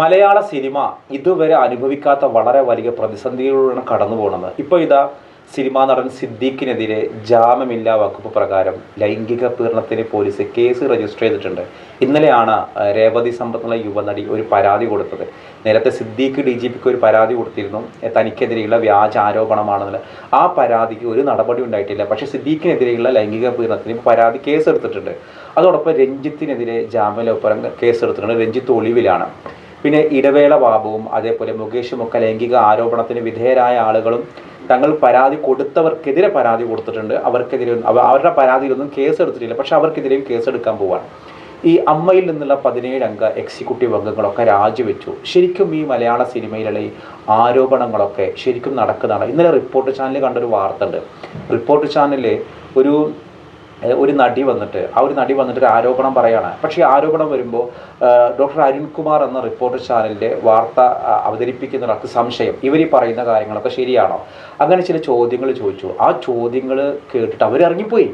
മലയാള cinema ഇതുവരെ അനുഭവിക്കാത്ത വളരെ വലിയ പ്രതിസന്ധികളിലൂടെയാണ് കടന്നു പോകുന്നത്. ഇപ്പോൾ ഇതാ സിനിമാ നടൻ സിദ്ദീഖിനെതിരെ ജാമ്യമില്ലാ വകുപ്പ് പ്രകാരം ലൈംഗിക പീഡനത്തിന് പോലീസ് കേസ് രജിസ്റ്റർ ചെയ്തിട്ടുണ്ട്. ഇന്നലെയാണ് രേവതി സമ്പത്ത് എന്ന യുവനടി ഒരു പരാതി കൊടുത്തത്. നേരത്തെ സിദ്ദീഖ് ഡി ജി പിക്ക് ഒരു പരാതി കൊടുത്തിരുന്നു. തനിക്കെതിരെയുള്ള വ്യാജ ആരോപണമാണെന്നുള്ള. ആ പരാതിക്ക് ഒരു നടപടി ഉണ്ടായിട്ടില്ല. പക്ഷേ സിദ്ദീഖിനെതിരെയുള്ള ലൈംഗിക പീഡനത്തിന് പരാതി കേസെടുത്തിട്ടുണ്ട്. അതോടൊപ്പം രഞ്ജിത്തിനെതിരെ ജാമ്യലോപ്പരം കേസെടുത്തിട്ടുണ്ട്. രഞ്ജിത്ത് ഒളിവിലാണ്. പിന്നെ ഇടവേള ബാബുവും അതേപോലെ മുകേഷും ഒക്കെ ലൈംഗിക ആരോപണത്തിന് വിധേയരായ ആളുകളും തങ്ങൾ പരാതി കൊടുത്തവർക്കെതിരെ പരാതി കൊടുത്തിട്ടുണ്ട്. അവർക്കെതിരെ അവരുടെ പരാതിയിലൊന്നും കേസ് എടുത്തിട്ടില്ല. പക്ഷെ അവർക്കെതിരെയും കേസ് എടുക്കാൻ പോവാണ്. ഈ അമ്മയിൽ നിന്നുള്ള പതിനേഴ് അംഗ എക്സിക്യൂട്ടീവ് അംഗങ്ങളൊക്കെ രാജിവെച്ചു. ശരിക്കും ഈ മലയാള സിനിമയിലുള്ള ഈ ആരോപണങ്ങളൊക്കെ ശരിക്കും നടക്കുന്നതാണ്. ഇന്നലെ റിപ്പോർട്ട് ചാനലിൽ കണ്ടൊരു വാർത്ത ഉണ്ട് റിപ്പോർട്ട് ചാനലിൽ ഒരു ഒരു നടി വന്നിട്ട് ആ ഒരു നടി വന്നിട്ട് ഒരു ആരോപണം പറയുകയാണ് പക്ഷേ ആരോപണം വരുമ്പോൾ ഡോക്ടർ അരുൺകുമാർ എന്ന റിപ്പോർട്ടർ ചാനലിന്റെ വാർത്ത അവതരിപ്പിക്കുന്ന ഒരാൾക്ക് സംശയം. ഇവർ ഈ പറയുന്ന കാര്യങ്ങളൊക്കെ ശരിയാണോ? അങ്ങനെ ചില ചോദ്യങ്ങൾ ചോദിച്ചു. ആ ചോദ്യങ്ങൾ കേട്ടിട്ട് അവർ ഇറങ്ങിപ്പോയി.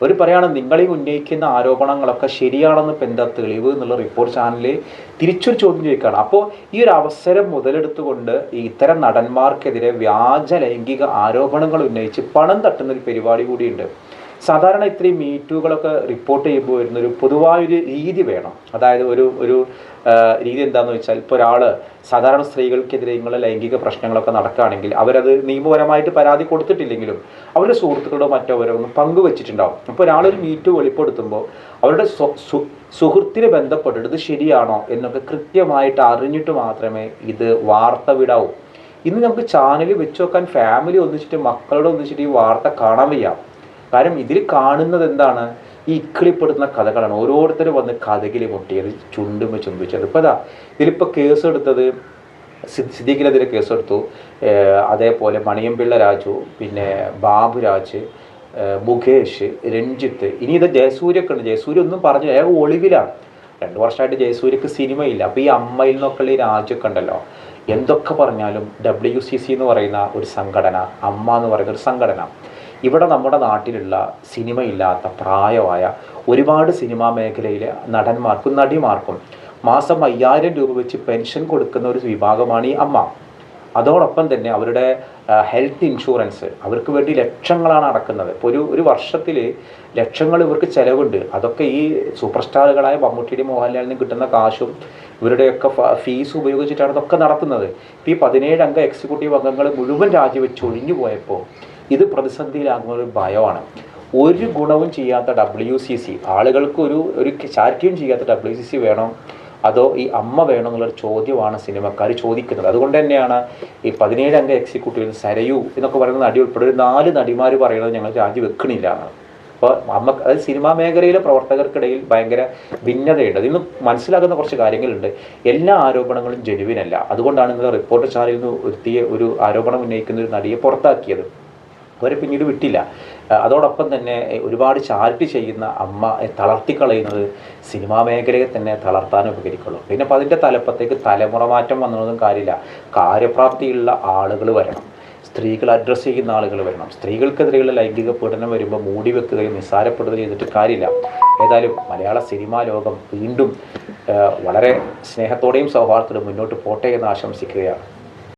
അവർ പറയാണ് നിങ്ങളെ ഉന്നയിക്കുന്ന ആരോപണങ്ങളൊക്കെ ശരിയാണെന്ന് ഇപ്പം എന്താ തെളിവ്? എന്നുള്ള റിപ്പോർട്ട് ചാനലിൽ തിരിച്ചൊരു ചോദ്യം ചോദിക്കുകയാണ് അപ്പോൾ ഈ ഒരു അവസരം മുതലെടുത്തുകൊണ്ട് ഇത്തരം നടന്മാർക്കെതിരെ വ്യാജ ലൈംഗിക ആരോപണങ്ങൾ ഉന്നയിച്ച് പണം തട്ടുന്ന ഒരു പരിപാടി കൂടിയുണ്ട്. സാധാരണ ഇത്രയും മീറ്റുകളൊക്കെ റിപ്പോർട്ട് ചെയ്യുമ്പോൾ വരുന്നൊരു പൊതുവായൊരു രീതി വേണം. അതായത് ഒരു ഒരു രീതി എന്താണെന്ന് വെച്ചാൽ ഇപ്പോൾ ഒരാൾ സാധാരണ സ്ത്രീകൾക്കെതിരെ ഇങ്ങനെ ലൈംഗിക പ്രശ്നങ്ങളൊക്കെ നടക്കുകയാണെങ്കിൽ അവരത് നിയമപരമായിട്ട് പരാതി കൊടുത്തിട്ടില്ലെങ്കിലും അവരുടെ സുഹൃത്തുക്കളോ മറ്റോ അവരോ പങ്കുവെച്ചിട്ടുണ്ടാവും. അപ്പോൾ ഒരാളൊരു മീറ്റ് വെളിപ്പെടുത്തുമ്പോൾ അവരുടെ സുഹൃത്തിനെ ബന്ധപ്പെട്ടിട്ട് ഇത് ശരിയാണോ എന്നൊക്കെ കൃത്യമായിട്ട് അറിഞ്ഞിട്ട് മാത്രമേ ഇത് വാർത്ത വിടാവൂ. ഇന്ന് നമുക്ക് ചാനൽ വെച്ച് നോക്കാൻ ഫാമിലി ഒന്നിച്ചിട്ട് മക്കളോട് ഒന്നിച്ചിട്ട് ഈ വാർത്ത കാണാൻ വയ്യ. കാരണം ഇതിൽ കാണുന്നത് എന്താണ്? ഈ ഇക്കിളിപ്പെടുത്തുന്ന കഥകളാണ്. ഓരോരുത്തരും വന്ന് കഥകിൽ പൊട്ടിയത് ചുണ്ടും ചുംബിച്ചത് ഇപ്പോൾ അതാ ഇതിലിപ്പോൾ കേസ് എടുത്തത് സിദ് സിദ്ദീഖിനെതിരെ കേസെടുത്തു. അതേപോലെ മണിയമ്പിള്ള രാജു പിന്നെ ബാബുരാജ് രാജ് മുകേഷ് രഞ്ജിത്ത്. ഇനി ഇത് ജയസൂര്യൊക്കെ ഉണ്ട്. ജയസൂര്യ ഒന്നും പറഞ്ഞു അയാൾ ഒളിവിലാണ്. രണ്ട് വർഷമായിട്ട് ജയസൂര്യക്ക് സിനിമയില്ല. അപ്പോൾ ഈ അമ്മയിൽ നിന്നൊക്കെയുള്ള ഈ രാജ്യമൊക്കെ ഉണ്ടല്ലോ. എന്തൊക്കെ പറഞ്ഞാലും ഡബ്ല്യു സി സി എന്ന് പറയുന്ന ഒരു സംഘടന അമ്മ എന്ന് പറയുന്ന ഒരു സംഘടന. ഇവിടെ നമ്മുടെ നാട്ടിലുള്ള സിനിമയില്ലാത്ത പ്രായമായ ഒരുപാട് സിനിമാ മേഖലയിലെ നടന്മാർക്കും നടിമാർക്കും മാസം അയ്യായിരം രൂപ വെച്ച് പെൻഷൻ കൊടുക്കുന്ന ഒരു വിഭാഗമാണ് ഈ അമ്മ. അതോടൊപ്പം തന്നെ അവരുടെ ഹെൽത്ത് ഇൻഷുറൻസ് അവർക്ക് വേണ്ടി ലക്ഷങ്ങളാണ് അടക്കുന്നത്. ഇപ്പോൾ ഒരു ഒരു വർഷത്തിൽ ലക്ഷങ്ങൾ ഇവർക്ക് ചിലവുണ്ട്. അതൊക്കെ ഈ സൂപ്പർ സ്റ്റാറുകളായ മമ്മൂട്ടിയുടെ മോഹൻലാലിൽ നിന്ന് കിട്ടുന്ന കാശും ഇവരുടെയൊക്കെ ഫീസ് ഉപയോഗിച്ചിട്ടാണ് ഇതൊക്കെ നടത്തുന്നത്. ഇപ്പോൾ ഈ പതിനേഴ് അംഗ എക്സിക്യൂട്ടീവ് അംഗങ്ങൾ മുഴുവൻ രാജിവെച്ച് ഒഴിഞ്ഞു പോയപ്പോൾ ഇത് പ്രതിസന്ധിയിലാകുന്ന ഒരു ഭയമാണ്. ഒരു ഗുണവും ചെയ്യാത്ത ഡബ്ല്യു സി സി ആളുകൾക്ക് ഒരു ഒരു ചാരിറ്റിയും ചെയ്യാത്ത ഡബ്ല്യു സി സി വേണം? അതോ ഈ അമ്മ വേണം എന്നുള്ളൊരു ചോദ്യമാണ് സിനിമക്കാർ ചോദിക്കുന്നത്. അതുകൊണ്ട് തന്നെയാണ് ഈ പതിനേഴ് അംഗ എക്സിക്യൂട്ടീവ് സരയു എന്നൊക്കെ പറയുന്ന നടി ഉൾപ്പെടെ ഒരു നാല് നടിമാർ പറയുന്നത് ഞങ്ങൾ രാജി വെക്കണില്ല അപ്പോൾ അമ്മ അതായത് സിനിമാ മേഖലയിലെ പ്രവർത്തകർക്കിടയിൽ ഭയങ്കര ഭിന്നതയുണ്ട്. നിന്ന് മനസ്സിലാക്കുന്ന കുറച്ച് കാര്യങ്ങളുണ്ട്. എല്ലാ ആരോപണങ്ങളും ജനുവിനല്ല അതുകൊണ്ടാണ് ഇന്നലെ റിപ്പോർട്ടർ ചാനലിൽ നിന്ന് ഒരുത്തിയ ഒരു ആരോപണം ഉന്നയിക്കുന്ന ഒരു നടിയെ പുറത്താക്കിയത്. അവരെ പിന്നീട് വിട്ടില്ല. അതോടൊപ്പം തന്നെ ഒരുപാട് ചാരിറ്റി ചെയ്യുന്ന അമ്മ തളർത്തിക്കളയുന്നത് സിനിമാ മേഖലയെ തന്നെ തളർത്താൻ ഉപകരിക്കുള്ളൂ. പിന്നെ അപ്പോൾ അതിന്റെ തലപ്പത്തേക്ക് തലമുറ മാറ്റം വന്നതൊന്നും കാര്യമില്ല. കാര്യപ്രാപ്തിയുള്ള ആളുകൾ വരണം. സ്ത്രീകൾ അഡ്രസ്സ് ചെയ്യുന്ന ആളുകൾ വരണം. സ്ത്രീകൾക്കെതിരെയുള്ള ലൈംഗിക പീഡനം വരുമ്പോൾ മൂടി വെക്കുകയും നിസ്സാരപ്പെടുകയും ചെയ്തിട്ട് കാര്യമില്ല. ഏതായാലും മലയാള സിനിമാ ലോകം വീണ്ടും വളരെ സ്നേഹത്തോടെയും സൗഹാർദ്ദത്തോടും മുന്നോട്ട് പോട്ടെ എന്ന് ആശംസിക്കുകയാണ്.